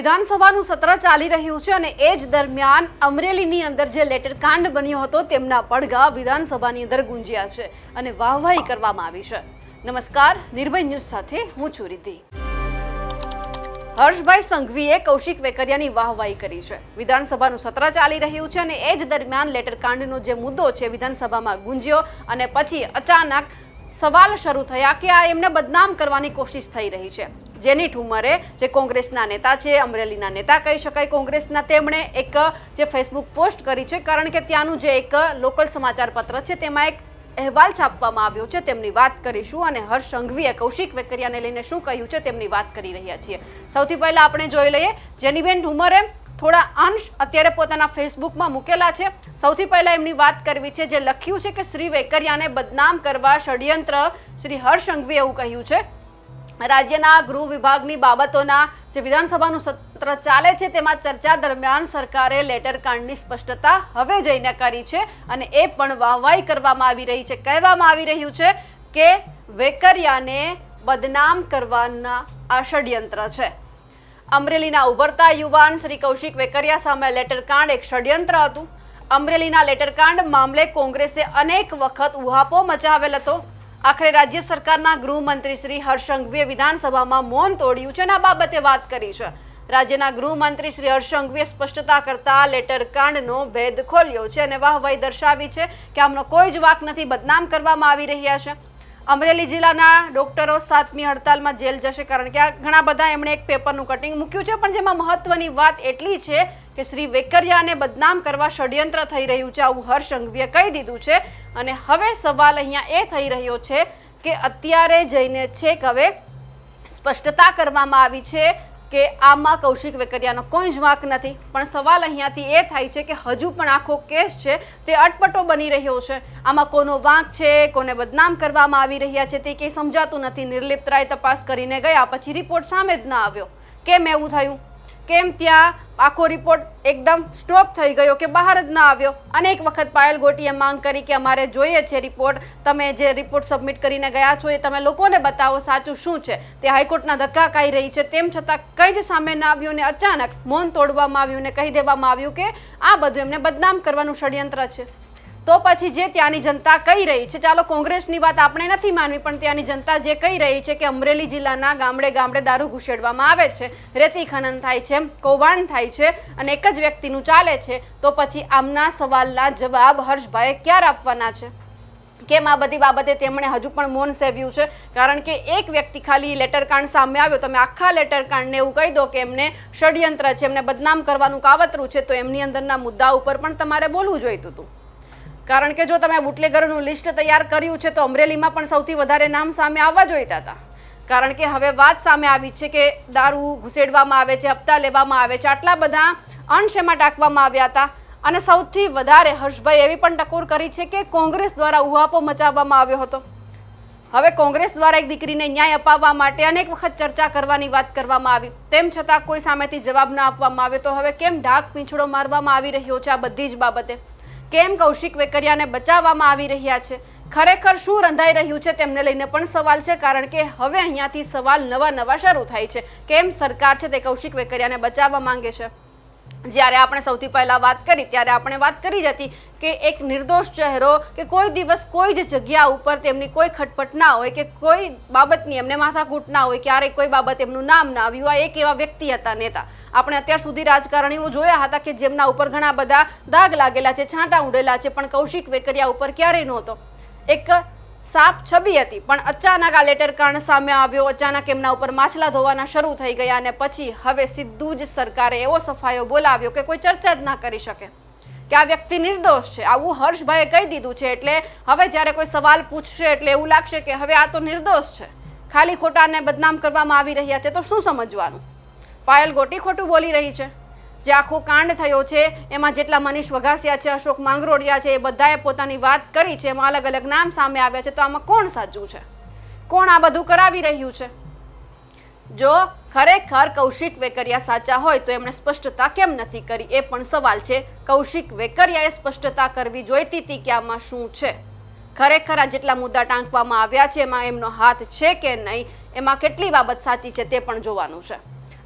વિધાનસભાનું સત્ર ચાલી રહ્યું છે અને એ જ દરમિયાન અમરેલીની અંદર જે લેટર કાંડ બન્યો હતો, તેમના પડઘા વિધાનસભાની અંદર ગુંજ્યા છે અને વાહવાહી કરવામાં આવી છે. નમસ્કાર, નિર્ભય ન્યૂઝ સાથે હું છું રિદ્ધિ. હર્ષભાઈ સંઘવીએ કૌશિક વેકરિયાની વાહવાહી કરી છે. વિધાનસભાનું સત્ર ચાલી રહ્યું છે અને એ જ દરમિયાન લેટર કાંડનો જે મુદ્દો છે, વિધાનસભામાં ગુંજ્યો અને પછી અચાનક સવાલ શરૂ થયા કે આ એમને બદનામ કરવાની કોશિશ થઈ રહી છે. જેની ઠુમરે જે કોંગ્રેસના નેતા છે, અમરેલીના નેતા કહી શકાય, કોંગ્રેસના તેમણે એક જે ફેસબુક પોસ્ટ કરી છે, કારણ કે ત્યાંનું જે એક લોકલ સમાચાર પત્ર છે, તેમાં એક અહેવાલ છાપવામાં આવ્યો છે, તેમની વાત કરીશું અને હર્ષ સંઘવીએ કૌશિક વેકરિયાને લઈને શું કહ્યું છે, તેમની વાત કરી રહ્યા છીએ. સૌથી પહેલા આપણે જોઈ લઈએ, જેનીબેન ઠુમરે થોડા અંશ અત્યારે પોતાના ફેસબુકમાં મૂકેલા છે. સૌથી પહેલા એમની વાત કરવી છે, જે લખ્યું છે કે શ્રી વેકરિયાને બદનામ કરવા ષડયંત્ર શ્રી હર્ષ સંઘવીએ એવું કહ્યું છે. રાજ્યના ગૃહ વિભાગની બાબતોના જે વિધાનસભાનું સત્ર ચાલે છે, તેમાં ચર્ચા દરમિયાન સરકારે લેટર કાંડની સ્પષ્ટતા હવે જઈને કરી છે અને એ પણ વાહવાઈ કરવામાં આવી રહી છે. કહેવામાં આવી રહ્યું છે કે વેકરિયાને બદનામ કરવાના આ ષડયંત્ર છે. અમરેલીના ઉભરતા યુવાન શ્રી કૌશિક વેકરિયા સામે લેટર કાંડ એક ષડયંત્ર હતું. અમરેલીના લેટર કાંડ મામલે કોંગ્રેસે અનેક વખત ઉહાપો મચાવેલ હતો. આખરે રાજ્ય સરકારના ગૃહમંત્રી શ્રી હર્ષંઘવીએ વિધાનસભામાં મૌન તોડ્યું છે અને આ બાબતે વાત કરી છે. રાજ્યના ગૃહમંત્રી શ્રી હર્ષંઘવીએ સ્પષ્ટતા કરતા લેટર કાંડનો ભેદ ખોલ્યો છે અને વાહવાહી દર્શાવી છે કે આમનો કોઈ જ વાક નથી બદનામ કરવામાં આવી રહ્યા છે. અમરેલી જિલ્લાના ડોક્ટરો સાતમી હડતાલમાં જેલ જશે કારણ કે આ ઘણા બધા એમણે એક પેપરનું કટિંગ મૂક્યું છે, પણ જેમાં મહત્વની વાત એટલી છે કે શ્રી વેકરિયાને બદનામ કરવા ષડયંત્ર થઈ રહ્યું છે, આવું હર્ષ સંઘવીએ કહી દીધું છે. અને હવે સવાલ અહીંયા એ થઈ રહ્યો છે કે અત્યારે જઈને છેક હવે સ્પષ્ટતા કરવામાં આવી છે કે આમાં કૌશિક વેકરિયાનો કોઈ જ વાંક નથી. પણ સવાલ અહીંયાથી એ થાય છે કે હજુ પણ આખો કેસ છે તે અટપટો બની રહ્યો છે. આમાં કોનો વાંક છે, કોને બદનામ કરવામાં આવી રહ્યા છે તે કંઈ સમજાતું નથી. નિર્લિપ્ત રાય તપાસ કરીને ગયા, પછી રિપોર્ટ સામે જ ના આવ્યો. કેમ એવું થયું? કેમ ત્યાં આખો રિપોર્ટ એકદમ સ્ટોપ થઈ ગયો કે બહાર જ ના આવ્યો? અનેક વખત પાયલ ગોટીએ માંગ કરી કે અમારે જોઈએ છે રિપોર્ટ તમે જે રિપોર્ટ સબમિટ કરીને ગયા છો એ તમે લોકોને બતાવો સાચું શું છે? તે હાઈકોર્ટના ધક્કા ખાઈ રહી છે. તેમ છતાં કંઈ જ સામે ના આવ્યું ને અચાનક મૌન તોડવામાં આવ્યું ને કહી દેવામાં આવ્યું કે આ બધું એમને બદનામ કરવાનું ષડયંત્ર છે. તો પછી જે ત્યાંની જનતા કહી રહી છે, ચાલો કોંગ્રેસની વાત આપણે નથી માનવી, પણ ત્યાંની જનતા જે કહી રહી છે કે અમરેલી જિલ્લાના ગામડે ગામડે દારૂ ઘુસેડવામાં આવે છે, રેતી ખનન થાય છે, કૌભાંડ થાય છે અને એક જ વ્યક્તિનું ચાલે છે, તો પછી આમના સવાલના જવાબ હર્ષભાઈએ ક્યારે આપવાના છે? કેમ આ બધી બાબતે તેમણે હજુ પણ મૌન સેવ્યું છે? કારણ કે એક વ્યક્તિ ખાલી લેટર કાંડ સામે આવ્યો, તમે આખા લેટર કાંડને એવું કહી દો કે એમને ષડયંત્ર છે, એમને બદનામ કરવાનું કાવતરું છે, તો એમની અંદરના મુદ્દા ઉપર પણ તમારે બોલવું જોઈતું હતું. કારણ કે જો તમે બુટલેગરોનું લિસ્ટ તૈયાર કર્યું છે, તો અમરેલીમાં પણ સૌથી વધારે નામ સામે આવવા જોઈતા હતા. કારણ કે હવે વાત સામે આવી છે કે દારૂ ઘુસેડવામાં આવે છે, હપ્તા લેવામાં આવે છે, આટલા બધા અંશ એમાં ટાંકવામાં આવ્યા હતા. અને સૌથી વધારે હર્ષભાઈ એવી પણ ટકોર કરી છે કે કોંગ્રેસ દ્વારા ઉહાપો મચાવવામાં આવ્યો હતો. હવે કોંગ્રેસ દ્વારા એક દીકરીને ન્યાય અપાવવા માટે અનેક વખત ચર્ચા કરવાની વાત કરવામાં આવી. તેમ છતાં કોઈ સામેથી જવાબ ના આપવામાં આવ્યો. તો હવે કેમ ઢાક પીંછડો મારવામાં આવી રહ્યો છે આ બધી જ બાબતે? કેમ કૌશિક વેકરિયાને બચાવવામાં આવી રહ્યા છે? ખરેખર શું રંધાઈ રહ્યું છે? તેમને લઈને પણ સવાલ છે, કારણ કે હવે અહીંયાથી સવાલ નવા નવા શરૂ થાય છે. કેમ સરકાર છે તે કૌશિક વેકરિયાને બચાવવા માંગે છે? જ્યારે આપણે સૌથી પહેલા વાત કરી, ત્યારે આપણે વાત કરી જ હતી કે એક નિર્દોષ ચહેરો કે કોઈ દિવસ કોઈ જ જગ્યા ઉપર તેમની કોઈ ખટપટ ના હોય કે કોઈ બાબતની એમને માથાકૂટ ના હોય, ક્યારેય કોઈ બાબત એમનું નામ ના આવ્યું હોય, એક એવા વ્યક્તિ હતા, નેતા. આપણે અત્યાર સુધી રાજકારણીઓ જોયા હતા કે જેમના ઉપર ઘણા બધા દાગ લાગેલા છે, છાંટા ઉડેલા છે, પણ કૌશિક વેકરિયા ઉપર ક્યારેય નહોતો. એક સાપ છબી હતી, પણ અચાનક આ લેટર કાંડ સામે આવ્યો. અચાનક એમના ઉપર માછલા ધોવાના શરૂ થઈ ગયા અને પછી હવે સીધું જ સરકારે એવો સફાયો બોલાવ્યો કે કોઈ ચર્ચા જ ના કરી શકે. કે આ વ્યક્તિ નિર્દોષ છે. આવું હર્ષભાઈએ કહી દીધું છે, એટલે હવે જ્યારે કોઈ સવાલ પૂછશે એટલે એવું લાગશે કે હવે આ તો નિર્દોષ છે. ખાલી ખોટાને બદનામ કરવામાં આવી રહ્યા છે, તો શું સમજવાનું? પાયલ ગોટી ખોટું બોલી રહી છે. જે આખો કાંડ થયો છે, એમાં જેટલા મનીષ વઘાસિયા છે, અશોક માંગરોડિયા છે, એ બધાએ પોતાની વાત કરી છે, એમાં અલગ અલગ નામ સામે આવ્યા છે, તો આમાં કોણ સાચું છે? કોણ આ બધું કરાવી રહ્યું છે? જો ખરેખર કૌશિક વેકરિયા સાચા હોય, તો એમણે સ્પષ્ટતા કેમ નથી કરી? એ પણ સવાલ છે. કૌશિક વેકરિયાએ સ્પષ્ટતા કરવી જોઈતી હતી કે આમાં શું છે? ખરેખર આ જેટલા મુદ્દા ટાંકવામાં આવ્યા છે, એમાં એમનો હાથ છે કે નહીં, એમાં કેટલી બાબત સાચી છે તે પણ જોવાનું છે.